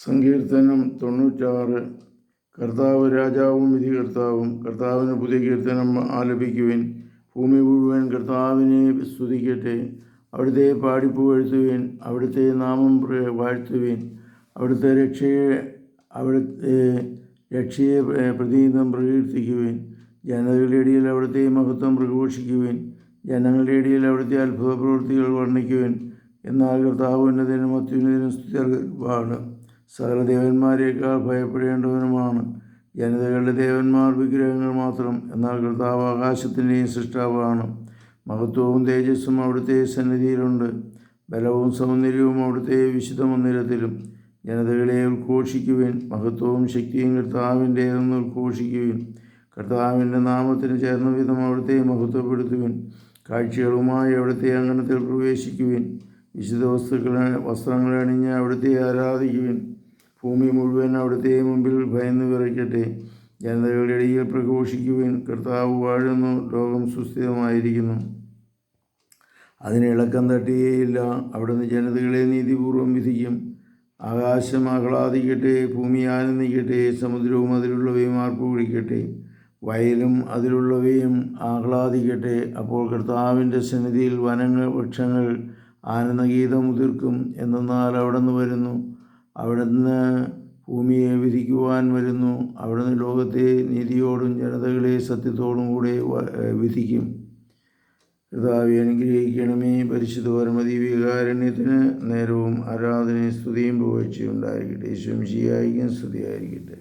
സങ്കീർത്തനം തൊണ്ണൂറ്റാറ്. കർത്താവ് രാജാവും വിധി കർത്താവും കർത്താവിന് പുതിയ കീർത്തനം ആലപിക്കുവിൻ. ഭൂമി മുഴുവൻ കർത്താവിനെ സ്തുതിക്കട്ടെ. അവിടുത്തെ പാടിപ്പുകഴ്ത്തുവിൻ അവിടുത്തെ നാമം വാഴ്ത്തുവിൻ. അവിടുത്തെ രക്ഷയെ അവിടുത്തെ രക്ഷയെ പ്രതിനിധം പ്രകീർത്തിക്കുവിൻ. ജനതകളുടെ ഇടയിൽ അവിടുത്തെ മഹത്വം പ്രഘോഷിക്കുവിൻ. ജനങ്ങളുടെ ഇടയിൽ അവിടുത്തെ അത്ഭുത പ്രവൃത്തികൾ വർണിക്കുവിൻ. എന്നാൽ കർത്താവ് ഉന്നതനും അത്യുന്നതനും സ്തുത്യർഹമാണ് സകല ദേവന്മാരെക്കാൾ ഭയപ്പെടേണ്ടവനുമാണ്. ജനതകളുടെ ദേവന്മാർ വിഗ്രഹങ്ങൾ മാത്രം എന്നാൽ കർത്താവ് ആകാശത്തിന്റെയും സൃഷ്ടാവാണ്. മഹത്വവും തേജസ്സും അവിടുത്തെ സന്നിധിയിലുണ്ട്. ബലവും സൗന്ദര്യവും അവിടുത്തെ വിശുദ്ധ മന്ദിരത്തിലും ജനതകളെ ഉദ്ഘോഷിക്കുവിൻ മഹത്വവും ശക്തിയും കർത്താവിന്റേതെന്ന് ഉദ്ഘോഷിക്കുവിൻ കർത്താവിന്റെ നാമത്തിന് ചേർന്ന വിധം അവിടുത്തെ മഹത്വപ്പെടുത്തുവിൻ. കാഴ്ചകളുമായി അവിടുത്തെ അങ്കണത്തിൽ പ്രവേശിക്കുവിൻ. വിശുദ്ധ വസ്തുക്കളെ വസ്ത്രങ്ങൾ അണിഞ്ഞ് അവിടുത്തെ ആരാധിക്കുവിൻ. ഭൂമി മുഴുവൻ അവിടുത്തെ മുമ്പിൽ ഭയന്ന് വിറയ്ക്കട്ടെ. ജനതകളുടെ ഇടയിൽ പ്രഘോഷിക്കുവിൻ. കർത്താവ് വാഴുന്നു. ലോകം സുസ്ഥിരമായിരിക്കുന്നു അതിന് ഇളക്കം തട്ടുകയില്ല അവിടുന്ന് ജനതകളെ നീതിപൂർവം വിധിക്കും. ആകാശം ആഹ്ലാദിക്കട്ടെ. ഭൂമി ആനന്ദിക്കട്ടെ. സമുദ്രവും അതിലുള്ളവയും ആർപ്പ് വിളിക്കട്ടെ. വയലും അതിലുള്ളവയും ആഹ്ലാദിക്കട്ടെ. അപ്പോൾ കർത്താവിന്റെ സന്നിധിയിൽ വനങ്ങൾ വൃക്ഷങ്ങൾ ആനന്ദഗീതം ഉതിർക്കും. എന്നാൽ അവിടെ നിന്ന് വരുന്നു. അവിടുന്ന് ഭൂമിയെ വിധിക്കുവാൻ വരുന്നു. അവിടുന്ന് ലോകത്തെ നീതിയോടും ജനതകളെ സത്യത്തോടും കൂടെ വിധിക്കും. കർത്താവെ അനുഗ്രഹിക്കണമേ. പരിശുദ്ധ പരമതി വികാരണ്യത്തിന് നേരവും ആരാധനയും സ്തുതിയും പുകഴ്ചയും ഉണ്ടായിരിക്കട്ടെ. ശംശിയായിരിക്കും സ്തുതിയായിരിക്കട്ടെ.